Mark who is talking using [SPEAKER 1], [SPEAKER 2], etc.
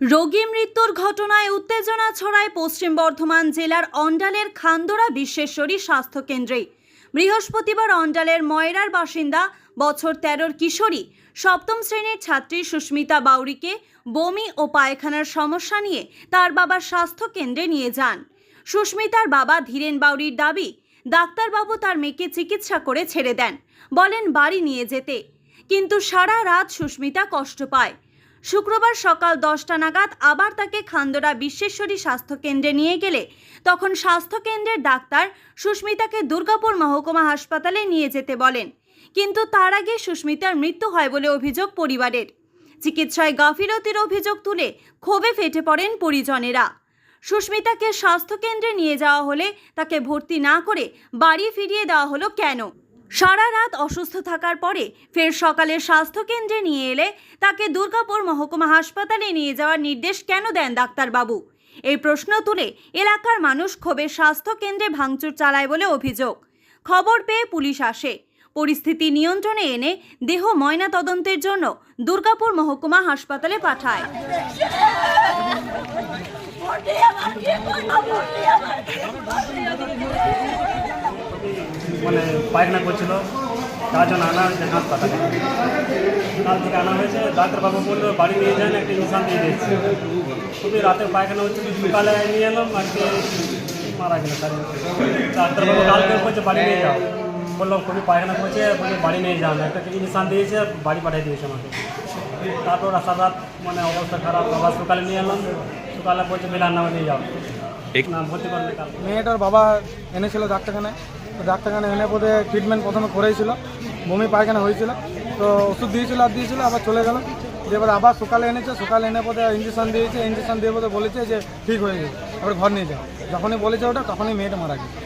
[SPEAKER 1] রোগী মৃত্যুর ঘটনায় উত্তেজনা ছড়ায় পশ্চিম বর্ধমান জেলার অন্ডালের খান্দোরা বিশ্বেশ্বরী স্বাস্থ্য কেন্দ্রে। বৃহস্পতিবার অন্ডালের ময়রার বাসিন্দা, বছর তেরোর কিশোরী, সপ্তম শ্রেণির ছাত্রী সুস্মিতা বাউরিকে বমি ও পায়খানার সমস্যা নিয়ে তার বাবার স্বাস্থ্য কেন্দ্রে নিয়ে যান। সুস্মিতার বাবা ধীরেন বাউরির দাবি, ডাক্তারবাবু তার মেয়েকে চিকিৎসা করে ছেড়ে দেন, বলেন বাড়ি নিয়ে যেতে। কিন্তু সারা রাত সুস্মিতা কষ্ট পায়। শুক্রবার সকাল দশটা নাগাদ আবার তাকে খান্দোরা বিশ্বেশ্বরী স্বাস্থ্যকেন্দ্রে নিয়ে গেলে। তখন স্বাস্থ্যকেন্দ্রের ডাক্তার সুস্মিতাকে দুর্গাপুর মহকুমা হাসপাতালে নিয়ে যেতে বলেন। কিন্তু তার আগে সুস্মিতার মৃত্যু হয় বলে অভিযোগ পরিবারের। চিকিৎসায় গাফিলতির অভিযোগ তুলে ক্ষোভে ফেটে পড়েন পরিজনেরা। সুস্মিতাকে স্বাস্থ্যকেন্দ্রে নিয়ে যাওয়া হলে তাকে ভর্তি না করে বাড়ি ফিরিয়ে দেওয়া হলো কেন? সারা রাত অসুস্থ থাকার পরে ফের সকালে স্বাস্থ্যকেন্দ্রে নিয়ে এলে তাকে দুর্গাপুর মহকুমা হাসপাতালে নিয়ে যাওয়ার নির্দেশ কেন দেন ডাক্তারবাবু? এই প্রশ্ন তুলে এলাকার মানুষ ক্ষোভে স্বাস্থ্যকেন্দ্রে ভাঙচুর চালায় বলে অভিযোগ। খবর পেয়ে পুলিশ আসে। পরিস্থিতি নিয়ন্ত্রণে এনে দেহ ময়না তদন্তের জন্য দুর্গাপুর মহকুমা হাসপাতালে পাঠায়।
[SPEAKER 2] মানে পায়খানা করছিল তার জন্য আনা হয়েছে হাসপাতালে। কাল থেকে আনা হয়েছে ডাক্তারবাবু বলল বাড়ি নিয়ে যান একটা ইনসান দিয়ে দিয়েছে খুবই রাতে পায়খানা হচ্ছে সকালে নিয়ে এলাম আজকে মারা গেল স্যার ডাক্তারবাবু কালকে বলছে বাড়ি নিয়ে যাও। বললাম খুবই পায়খানা করছে বলছে বাড়ি নিয়ে যান। একটা ইনসান দিয়েছে বাড়ি পাঠিয়ে দিয়েছে আমাকে। তারপর রাস্তা রাত মানে অবস্থা খারাপ আবার সকালে নিয়ে এলাম সকালে বলছে মিলান নামে নিয়ে যাও।
[SPEAKER 3] মেয়েটার বাবা এনেছিল ডাক্তারখানায়? তো ডাক্তারখানায় এনে পদে ট্রিটমেন্ট প্রথমে করেছিল, বমি পায়খানা হয়েছিল, তো ওষুধ দিয়েছিল আর দিয়েছিল, আবার চলে গেল। এবার আবার সকালে এনেছে, সকালে এনে পথে ইঞ্জেকশন দিয়েছে ইঞ্জেকশন দিয়ে পথে বলেছে যে ঠিক হয়ে গেছে, এবার ঘর নিয়ে যাও। যখনই বলেছে ওটা, তখনই মেয়েটা মারা গেছে।